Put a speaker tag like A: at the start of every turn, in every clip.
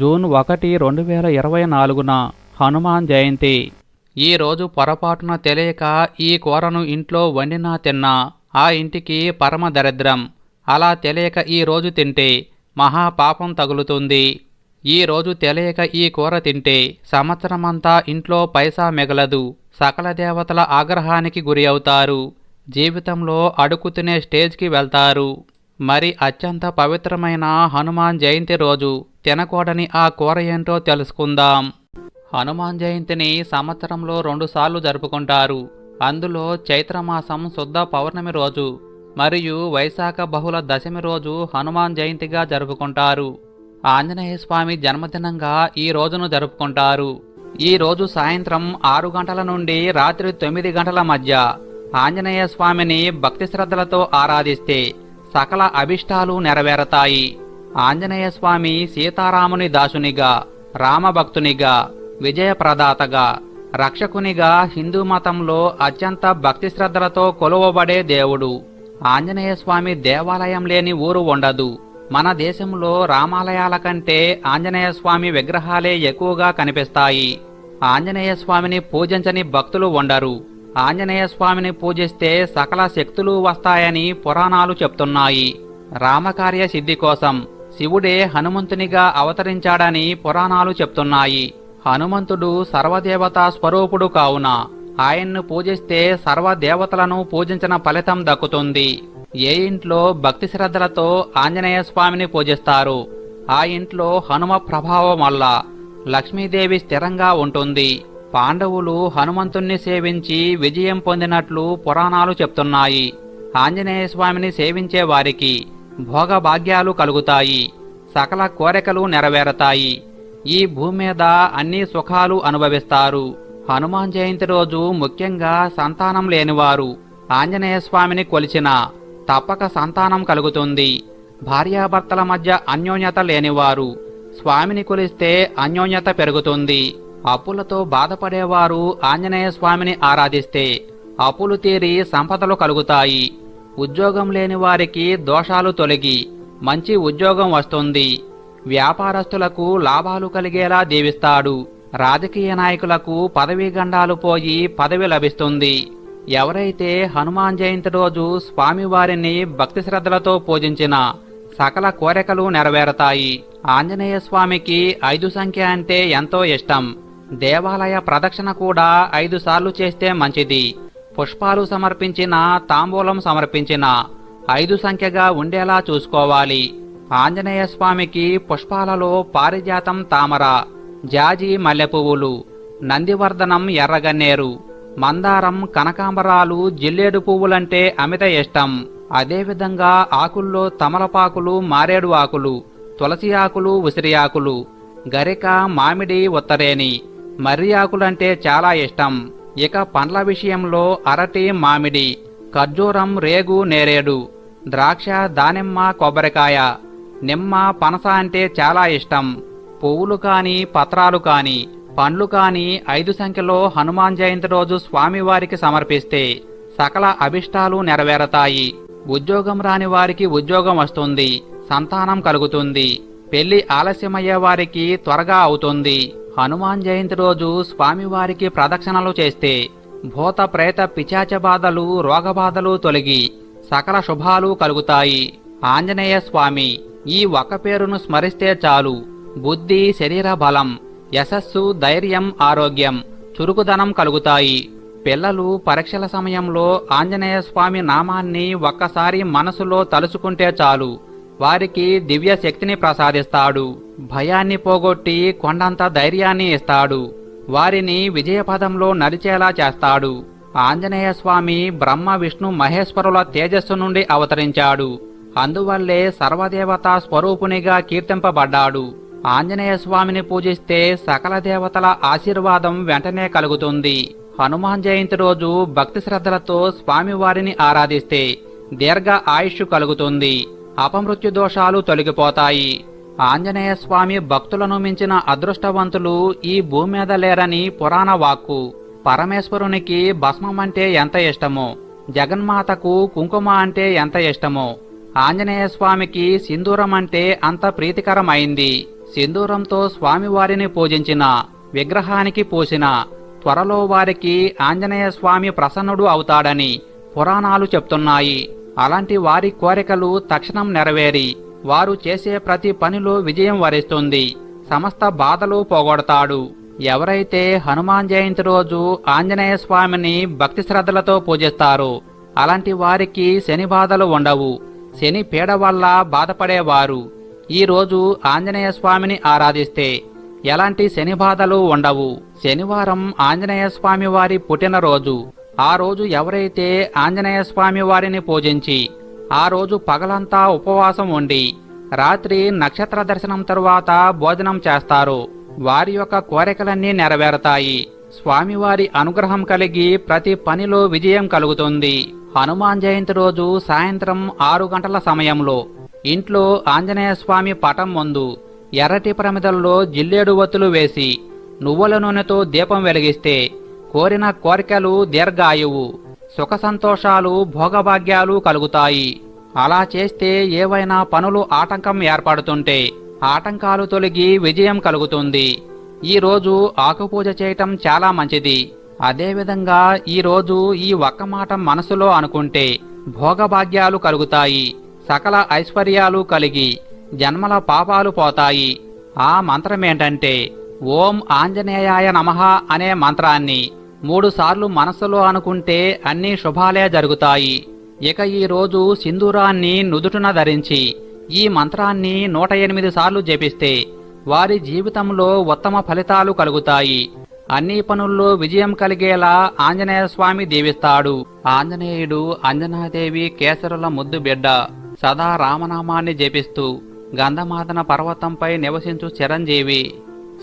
A: June ఒకటి రెండు వేల ఇరవై నాలుగున హనుమాన్ జయంతి. ఈ రోజు పొరపాటున తెలియక ఈ కూరను ఇంట్లో వండినా తిన్నా ఆ ఇంటికి పరమ దరిద్రం. అలా తెలియక ఈ రోజు తింటే మహా పాపం తగులుతుంది. ఈరోజు తెలియక ఈ కూర తింటే సంవత్సరమంతా ఇంట్లో పైసా మిగలదు. సకల దేవతల ఆగ్రహానికి గురి అవుతారు. జీవితంలో అడుగుతునే స్టేజ్కి వెళ్తారు. మరి అత్యంత పవిత్రమైన హనుమాన్ జయంతి రోజు తినకూడని ఆ కూర ఏంటో తెలుసుకుందాం. హనుమాన్ జయంతిని సంవత్సరంలో రెండుసార్లు జరుపుకుంటారు. అందులో చైత్రమాసం శుద్ధ పౌర్ణమి రోజు మరియు వైశాఖ బహుళ దశమి రోజు హనుమాన్ జయంతిగా జరుపుకుంటారు. ఆంజనేయ స్వామి జన్మదినంగా ఈ రోజును జరుపుకుంటారు. ఈ రోజు సాయంత్రం ఆరు గంటల నుండి రాత్రి తొమ్మిది గంటల మధ్య ఆంజనేయ స్వామిని భక్తి శ్రద్ధలతో ఆరాధిస్తే సకల అభిష్టాలు నెరవేరతాయి. ఆంజనేయస్వామి సీతారాముని దాసునిగా రామభక్తునిగా విజయప్రదాతగా రక్షకునిగా హిందూ మతంలో అత్యంత భక్తి శ్రద్ధలతో కొలువబడే దేవుడు. ఆంజనేయస్వామి దేవాలయం లేని ఊరు ఉండదు. మన దేశంలో రామాలయాల కంటే ఆంజనేయస్వామి విగ్రహాలే ఎక్కువగా కనిపిస్తాయి. ఆంజనేయ స్వామిని పూజించని భక్తులు ఉండరు. ఆంజనేయ స్వామిని పూజిస్తే సకల శక్తులు వస్తాయని పురాణాలు చెప్తున్నాయి. రామకార్య సిద్ధి కోసం శివుడే హనుమంతునిగా అవతరించాడని పురాణాలు చెప్తున్నాయి. హనుమంతుడు సర్వదేవతా స్వరూపుడు కావున ఆయన్ను పూజిస్తే సర్వదేవతలను పూజించిన ఫలితం దక్కుతుంది. ఏ ఇంట్లో భక్తి శ్రద్ధలతో ఆంజనేయ స్వామిని పూజిస్తారు ఆ ఇంట్లో హనుమ ప్రభావం వల్ల లక్ష్మీదేవి స్థిరంగా ఉంటుంది. పాండవులు హనుమంతుణ్ణి సేవించి విజయం పొందినట్లు పురాణాలు చెప్తున్నాయి. ఆంజనేయ స్వామిని సేవించే వారికి భోగభాగ్యాలు కలుగుతాయి. సకల కోరికలు నెరవేరతాయి. ఈ భూమి మీద అన్ని సుఖాలు అనుభవిస్తారు. హనుమాన్ జయంతి రోజు ముఖ్యంగా సంతానం లేనివారు ఆంజనేయ స్వామిని కొలిచిన తప్పక సంతానం కలుగుతుంది. భార్యాభర్తల మధ్య అన్యోన్యత లేనివారు స్వామిని కొలిస్తే అన్యోన్యత పెరుగుతుంది. అప్పులతో బాధపడేవారు ఆంజనేయ స్వామిని ఆరాధిస్తే అప్పులు తీరి సంపదలు కలుగుతాయి. ఉద్యోగం లేని వారికి దోషాలు తొలగి మంచి ఉద్యోగం వస్తుంది. వ్యాపారస్తులకు లాభాలు కలిగేలా దీవిస్తాడు రాజకీయ నాయకులకు పదవీ గండాలు పోయి పదవి లభిస్తుంది. ఎవరైతే హనుమాన్ జయంతి రోజు స్వామివారిని భక్తి శ్రద్ధలతో పూజించిన సకల కోరికలు నెరవేరతాయి. ఆంజనేయ స్వామికి ఐదు సంఖ్య అంటే ఎంతో ఇష్టం. దేవాలయ ప్రదక్షిణ కూడా ఐదు సార్లు చేస్తే మంచిది. పుష్పాలు సమర్పించిన తాంబూలం సమర్పించిన ఐదు సంఖ్యగా ఉండేలా చూసుకోవాలి. ఆంజనేయ స్వామికి పుష్పాలలో పారిజాతం తామర జాజి మల్లెపువ్వులు నందివర్ధనం ఎర్రగన్నేరు మందారం కనకాంబరాలు జిల్లేడు పువ్వులంటే అమిత ఇష్టం. అదేవిధంగా ఆకుల్లో తమలపాకులు మారేడు ఆకులు తులసి ఆకులు ఉసిరి ఆకులు గరిక మామిడి ఉత్తరేని మర్రి ఆకులంటే చాలా ఇష్టం. ఇక పండ్ల విషయంలో అరటి మామిడి ఖర్జూరం రేగు నేరేడు ద్రాక్ష దానిమ్మ కొబ్బరికాయ నిమ్మ పనస అంటే చాలా ఇష్టం. పువ్వులు కాని పత్రాలు కాని పండ్లు కాని ఐదు సంఖ్యలో హనుమాన్ జయంతి రోజు స్వామివారికి సమర్పిస్తే సకల అభిష్టాలు నెరవేరతాయి. ఉద్యోగం రాని వారికి ఉద్యోగం వస్తుంది సంతానం కలుగుతుంది పెళ్ళి ఆలస్యమయ్యే వారికి త్వరగా అవుతుంది. హనుమాన్ జయంతి రోజు స్వామివారికి ప్రదక్షిణలు చేస్తే భూత ప్రేత పిచాచ బాధలు రోగబాధలు తొలగి సకల శుభాలు కలుగుతాయి. ఆంజనేయ స్వామి ఈ ఒక పేరును స్మరిస్తే చాలు. బుద్ధి శరీర బలం యశస్సు ధైర్యం ఆరోగ్యం చురుకుదనం కలుగుతాయి. పిల్లలు పరీక్షల సమయంలో ఆంజనేయ స్వామి నామాన్ని ఒక్కసారి మనసులో తలుచుకుంటే చాలు. వారికి దివ్య శక్తిని ప్రసాదిస్తాడు. భయాన్ని పోగొట్టి కొండంత ధైర్యాన్ని ఇస్తాడు. వారిని విజయపదంలో నడిచేలా చేస్తాడు. ఆంజనేయ స్వామి బ్రహ్మ విష్ణు మహేశ్వరుల తేజస్సు నుండి అవతరించాడు. అందువల్లే సర్వదేవతా స్వరూపునిగా కీర్తింపబడ్డాడు. ఆంజనేయ స్వామిని పూజిస్తే సకల దేవతల ఆశీర్వాదం వెంటనే కలుగుతుంది. హనుమాన్ జయంతి రోజు భక్తి శ్రద్ధలతో స్వామివారిని ఆరాధిస్తే దీర్ఘ ఆయుష్ కలుగుతుంది. అపమృత్యు దోషాలు తొలగిపోతాయి. ఆంజనేయ స్వామి భక్తులను మించిన అదృష్టవంతులు ఈ భూమి మీద లేరని పురాణ వాక్కు. పరమేశ్వరునికి భస్మం అంటే ఎంత ఇష్టమో జగన్మాతకు కుంకుమ అంటే ఎంత ఇష్టమో ఆంజనేయ స్వామికి సింధూరం అంటే అంత ప్రీతికరమైంది. సింధూరంతో స్వామివారిని పూజించిన విగ్రహానికి పూసిన త్వరలో వారికి ఆంజనేయ స్వామి ప్రసన్నుడు అవుతాడని పురాణాలు చెప్తున్నాయి. అలాంటి వారి కోరికలు తక్షణం నెరవేరి. వారు చేసే ప్రతి పనిలో విజయం వరిస్తుంది. సమస్త బాధలు పోగొడతాడు. ఎవరైతే హనుమాన్ జయంతి రోజు ఆంజనేయ స్వామిని భక్తి శ్రద్ధలతో పూజిస్తారో అలాంటి వారికి శని బాధలు ఉండవు. శని పీడ వల్ల బాధపడేవారు. ఈ రోజు ఆంజనేయ స్వామిని ఆరాధిస్తే ఎలాంటి శని బాధలు ఉండవు. శనివారం ఆంజనేయ స్వామి వారి పుట్టినరోజు. ఆ రోజు ఎవరైతే ఆంజనేయ స్వామి వారిని పూజించి ఆ రోజు పగలంతా ఉపవాసం ఉండి రాత్రి నక్షత్ర దర్శనం తరువాత భోజనం చేస్తారు వారి యొక్క కోరికలన్నీ నెరవేరతాయి. స్వామివారి అనుగ్రహం కలిగి ప్రతి పనిలో విజయం కలుగుతుంది. హనుమాన్ జయంతి రోజు సాయంత్రం ఆరు గంటల సమయంలో ఇంట్లో ఆంజనేయ స్వామి పటం ముందు ఎర్రటి ప్రమిదల్లో జిల్లేడు ఒత్తులు వేసి నువ్వుల నూనెతో దీపం వెలిగిస్తే కోరిన కోరికలు దీర్ఘాయువు సుఖ సంతోషాలు భోగభాగ్యాలు కలుగుతాయి. అలా చేస్తే ఏవైనా పనులు ఆటంకం ఏర్పడుతుంటే ఆటంకాలు తొలగి విజయం కలుగుతుంది. ఈ రోజు ఆకుపూజ చేయటం చాలా మంచిది. అదేవిధంగా ఈ రోజు ఈ ఒక్క మాట మనసులో అనుకుంటే భోగభాగ్యాలు కలుగుతాయి సకల ఐశ్వర్యాలు కలిగి జన్మల పాపాలు పోతాయి. ఆ మంత్రమేంటంటే ఓం ఆంజనేయాయ నమః అనే మంత్రాన్ని మూడుసార్లు మనసులో అనుకుంటే అన్ని శుభాలే జరుగుతాయి. ఇక ఈ రోజు సింధూరాన్ని నుదుటున ధరించి ఈ మంత్రాన్ని నూట ఎనిమిది సార్లు జపిస్తే వారి జీవితంలో ఉత్తమ ఫలితాలు కలుగుతాయి. అన్ని పనుల్లో విజయం కలిగేలా ఆంజనేయ స్వామి దీవిస్తాడు. ఆంజనేయుడు అంజనాదేవి కేసరుల ముద్దు బిడ్డ. సదా రామనామాన్ని జపిస్తూ గంధమాదన పర్వతంపై నివసించు చిరంజీవి.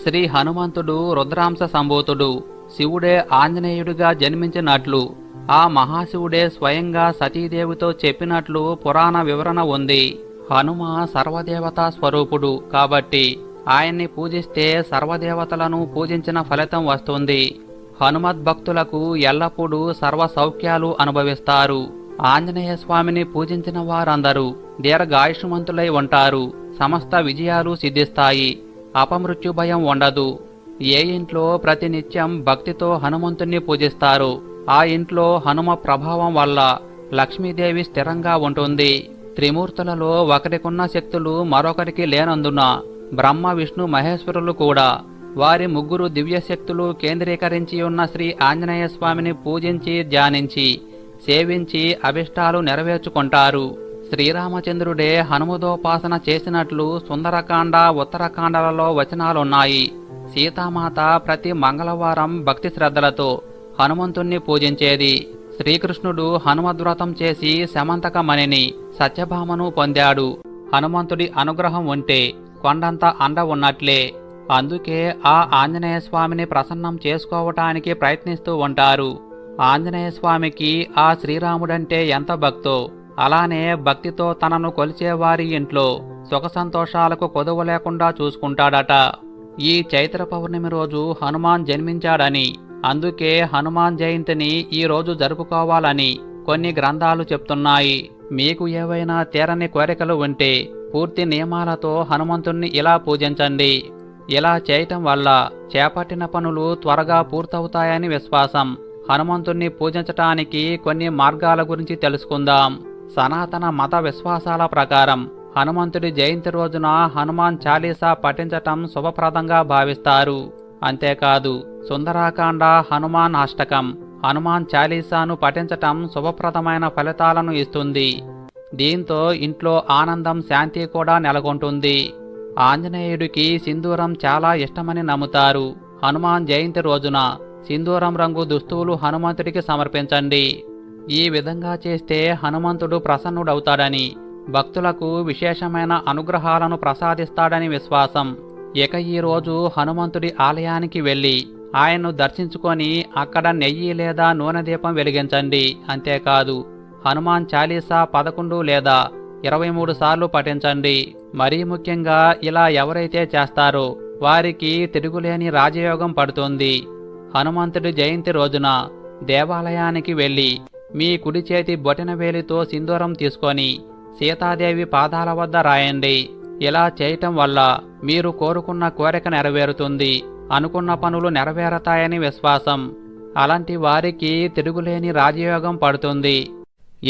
A: శ్రీ హనుమంతుడు రుద్రాంశ సంభూతుడు. శివుడే ఆంజనేయుడిగా జన్మించినట్లు ఆ మహాశివుడే స్వయంగా సతీదేవితో చెప్పినట్లు పురాణ వివరణ ఉంది. హనుమ సర్వదేవతా స్వరూపుడు కాబట్టి ఆయన్ని పూజిస్తే సర్వదేవతలను పూజించిన ఫలితం వస్తుంది. హనుమద్ భక్తులకు ఎల్లప్పుడూ సర్వ సౌఖ్యాలు అనుభవిస్తారు. ఆంజనేయ స్వామిని పూజించిన వారందరూ దీర్ఘాయుష్మంతులై ఉంటారు. సమస్త విజయాలు సిద్ధిస్తాయి. అపమృత్యు భయం ఉండదు. ఏ ఇంట్లో ప్రతినిత్యం భక్తితో హనుమంతుణ్ణి పూజిస్తారు ఆ ఇంట్లో హనుమ ప్రభావం వల్ల లక్ష్మీదేవి స్థిరంగా ఉంటుంది. త్రిమూర్తులలో ఒకరికున్న శక్తులు మరొకరికి లేనందున బ్రహ్మ విష్ణు మహేశ్వరులు కూడా వారి ముగ్గురు దివ్యశక్తులు కేంద్రీకరించి ఉన్న శ్రీ ఆంజనేయ స్వామిని పూజించి ధ్యానించి సేవించి అభిష్టాలు నెరవేర్చుకుంటారు. శ్రీరామచంద్రుడే హనుమదోపాసన చేసినట్లు సుందరకాండ ఉత్తరకాండలలో వచనాలున్నాయి. సీతామాత ప్రతి మంగళవారం భక్తి శ్రద్ధలతో హనుమంతుణ్ణి పూజించేది. శ్రీకృష్ణుడు హనుమద్వ్రతం చేసి శమంతకమణిని సత్యభామను పొందాడు. హనుమంతుడి అనుగ్రహం ఉంటే కొండంత అండ ఉన్నట్లే. అందుకే ఆ ఆంజనేయ స్వామిని ప్రసన్నం చేసుకోవటానికి ప్రయత్నిస్తూ ఉంటారు. ఆంజనేయ స్వామికి ఆ శ్రీరాముడంటే ఎంత భక్తో. అలానే భక్తితో తనను కొలిచేవారి ఇంట్లో సుఖ సంతోషాలకు కొదువ లేకుండా చూసుకుంటాడట. ఈ చైత్ర పౌర్ణమి రోజు హనుమాన్ జన్మించాడని. అందుకే హనుమాన్ జయంతిని ఈ రోజు జరుపుకోవాలని కొన్ని గ్రంథాలు చెప్తున్నాయి. మీకు ఏవైనా తీరని కోరికలు ఉంటే పూర్తి నియమాలతో హనుమంతుణ్ణి ఇలా పూజించండి. ఇలా చేయటం వల్ల చేపట్టిన పనులు త్వరగా పూర్తవుతాయని విశ్వాసం. హనుమంతుణ్ణి పూజించటానికి కొన్ని మార్గాల గురించి తెలుసుకుందాం. సనాతన మత విశ్వాసాల ప్రకారం హనుమంతుడి జయంతి రోజున హనుమాన్ చాలీసా పఠించటం శుభప్రదంగా భావిస్తారు. అంతేకాదు సుందరాకాండ హనుమాన్ అష్టకం హనుమాన్ చాలీసాను పఠించటం శుభప్రదమైన ఫలితాలను ఇస్తుంది. దీంతో ఇంట్లో ఆనందం శాంతి కూడా నెలకొంటుంది. ఆంజనేయుడికి సింధూరం చాలా ఇష్టమని నమ్ముతారు. హనుమాన్ జయంతి రోజున సింధూరం రంగు దుస్తువులు హనుమంతుడికి సమర్పించండి. ఈ విధంగా చేస్తే హనుమంతుడు ప్రసన్నుడవుతాడని భక్తులకు విశేషమైన అనుగ్రహాలను ప్రసాదిస్తాడని విశ్వాసం. ఇక ఈ రోజు హనుమంతుడి ఆలయానికి వెళ్ళి ఆయన్ను దర్శించుకొని అక్కడ నెయ్యి లేదా నూనె దీపం వెలిగించండి. అంతేకాదు హనుమాన్ చాలీసా పదకొండు లేదా ఇరవై మూడు సార్లు పఠించండి. మరీ ముఖ్యంగా ఇలా ఎవరైతే చేస్తారో వారికి తిరుగులేని రాజయోగం పడుతుంది. హనుమంతుడి జయంతి రోజున దేవాలయానికి వెళ్ళి మీ కుడి చేతి బొటిన వేలితో సింధూరం తీసుకొని సీతాదేవి పాదాల వద్ద రాయండి. ఇలా చేయటం వల్ల మీరు కోరుకున్న కోరిక నెరవేరుతుంది. అనుకున్న పనులు నెరవేరతాయని విశ్వాసం. అలాంటి వారికి తిరుగులేని రాజయోగం పడుతుంది.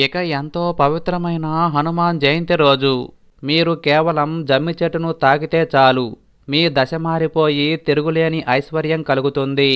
A: ఇక ఎంతో పవిత్రమైన హనుమాన్ జయంతి రోజు. మీరు కేవలం జమ్మి చెట్టును తాకితే చాలు. మీ దశ మారిపోయి తిరుగులేని ఐశ్వర్యం కలుగుతుంది.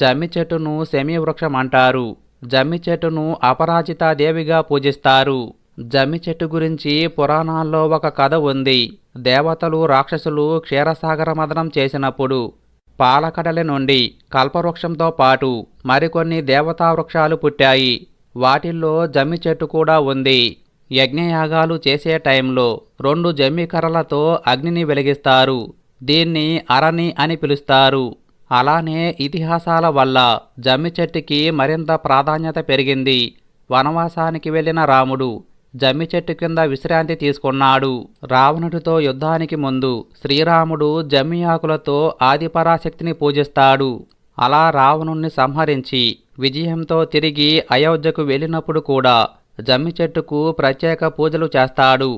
A: జమ్మి చెట్టును శమీ వృక్షం అంటారు. జమ్మి చెట్టును అపరాజితాదేవిగా పూజిస్తారు. జమ్మి చెట్టు గురించి పురాణాల్లో ఒక కథ ఉంది. దేవతలు రాక్షసులు క్షీరసాగర మదనం చేసినప్పుడు పాలకడలి నుండి కల్పవృక్షంతో పాటు మరికొన్ని దేవతా వృక్షాలు పుట్టాయి. వాటిల్లో జమ్మి చెట్టు కూడా ఉంది. యజ్ఞయాగాలు చేసే టైంలో రెండు జమ్మి కర్రలతో అగ్నిని వెలిగిస్తారు. దీన్ని అరణి అని పిలుస్తారు. అలానే ఇతిహాసాల వల్ల జమ్మి చెట్టుకి మరింత ప్రాధాన్యత పెరిగింది. వనవాసానికి వెళ్ళిన రాముడు జమ్మి చెట్టు కింద విశ్రాంతి తీసుకున్నాడు. రావణుడితో యుద్ధానికి ముందు శ్రీరాముడు జమ్మి ఆకులతో ఆదిపరాశక్తిని పూజిస్తాడు. అలా రావణుణ్ణి సంహరించి విజయంతో తిరిగి అయోధ్యకు వెళ్ళినప్పుడు కూడా జమ్మి చెట్టుకు ప్రత్యేక పూజలు చేస్తాడు.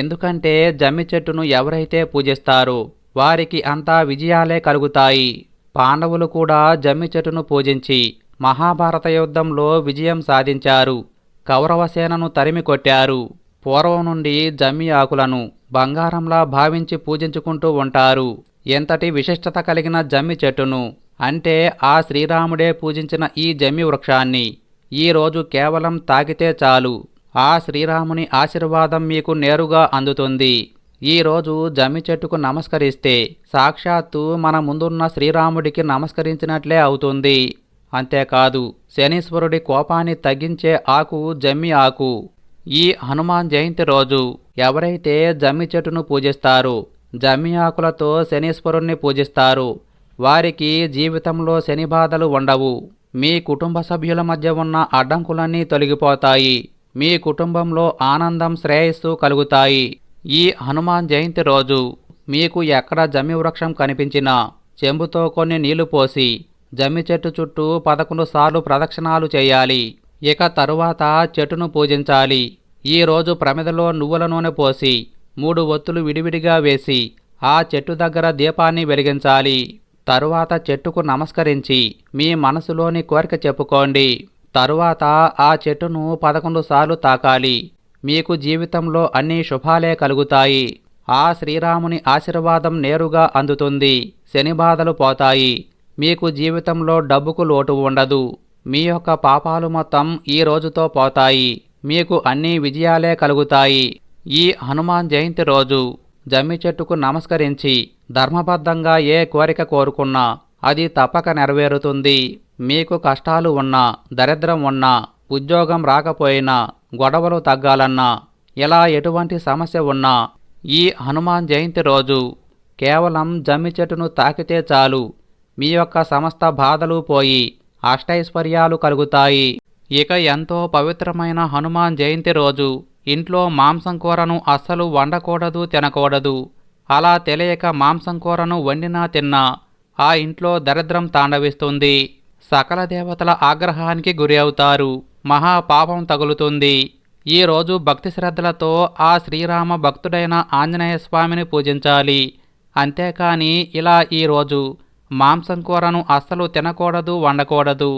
A: ఎందుకంటే జమ్మి చెట్టును ఎవరైతే పూజిస్తారో వారికి అంతా విజయాలే కలుగుతాయి. పాండవులు కూడా జమ్మి చెట్టును పూజించి మహాభారత యుద్ధంలో విజయం సాధించారు. కౌరవసేనను తరిమి కొట్టారు. పూర్వం నుండి జమ్మి ఆకులను బంగారంలా భావించి పూజించుకుంటూ ఉంటారు. ఎంతటి విశిష్టత కలిగిన జమ్మి చెట్టును? అంటే ఆ శ్రీరాముడే పూజించిన ఈ జమ్మి వృక్షాన్ని. ఈ రోజు కేవలం తాకితే చాలు. ఆ శ్రీరాముని ఆశీర్వాదం మీకు నేరుగా అందుతుంది. ఈ రోజు జమ్మి చెట్టుకు నమస్కరిస్తే సాక్షాత్తు మన ముందున్న శ్రీరాముడికి నమస్కరించినట్లే అవుతుంది. అంతేకాదు శనీశ్వరుడి కోపాన్ని తగ్గించే ఆకు జమ్మి ఆకు. ఈ హనుమాన్ జయంతి రోజు ఎవరైతే జమ్మి చెట్టును పూజిస్తారు జమ్మి ఆకులతో శనీశ్వరుణ్ణి పూజిస్తారు. వారికి జీవితంలో శని బాధలు ఉండవు. మీ కుటుంబ సభ్యుల మధ్య ఉన్న అడ్డంకులన్నీ తొలగిపోతాయి. మీ కుటుంబంలో ఆనందం శ్రేయస్సు కలుగుతాయి. ఈ హనుమాన్ జయంతి రోజు మీకు ఎక్కడ జమ్మి వృక్షం కనిపించినా చెంబుతో కొన్ని నీళ్ళు పోసి జమ్మి చెట్టు చుట్టూ పదకొండు సార్లు ప్రదక్షిణాలు చేయాలి. ఇక తరువాత చెట్టును పూజించాలి. ఈరోజు ప్రమిదలో నువ్వుల నూనె పోసి మూడు ఒత్తులు విడివిడిగా వేసి ఆ చెట్టు దగ్గర దీపాన్ని వెలిగించాలి. తరువాత చెట్టుకు నమస్కరించి మీ మనసులోని కోరిక చెప్పుకోండి. తరువాత ఆ చెట్టును పదకొండు సార్లు తాకాలి. మీకు జీవితంలో అన్ని శుభాలే కలుగుతాయి. ఆ శ్రీరాముని ఆశీర్వాదం నేరుగా అందుతుంది. శని బాధలు పోతాయి. మీకు జీవితంలో డబ్బుకు లోటు ఉండదు. మీ యొక్క పాపాలు మొత్తం ఈ రోజుతో పోతాయి. మీకు అన్ని విజయాలే కలుగుతాయి. ఈ హనుమాన్ జయంతి రోజు జమ్మి చెట్టుకు నమస్కరించి ధర్మబద్ధంగా ఏ కోరిక కోరుకున్నా అది తప్పక నెరవేరుతుంది. మీకు కష్టాలు ఉన్నా దరిద్రం ఉన్నా ఉద్యోగం రాకపోయినా గొడవలు తగ్గాలన్నా ఇలా ఎటువంటి సమస్య ఉన్నా ఈ హనుమాన్ జయంతి రోజు కేవలం జమ్మి చెట్టును తాకితే చాలు. మీ యొక్క సమస్త బాధలు పోయి అష్టైశ్వర్యాలు కలుగుతాయి. ఇక ఎంతో పవిత్రమైన హనుమాన్ జయంతి రోజు ఇంట్లో మాంసం కూరను అస్సలు వండకూడదు తినకూడదు. అలా తెలియక మాంసం కూరను వండినా తిన్నా ఆ ఇంట్లో దరిద్రం తాండవిస్తుంది. సకల దేవతల ఆగ్రహానికి గురి అవుతారు. మహాపాపం తగులుతుంది. ఈ రోజు భక్తి శ్రద్ధలతో ఆ శ్రీరామ భక్తుడైన ఆంజనేయ స్వామిని పూజించాలి. అంతేకాని ఇలా ఈరోజు మాంసం కూరను అస్సలు తినకూడదు వండకూడదు.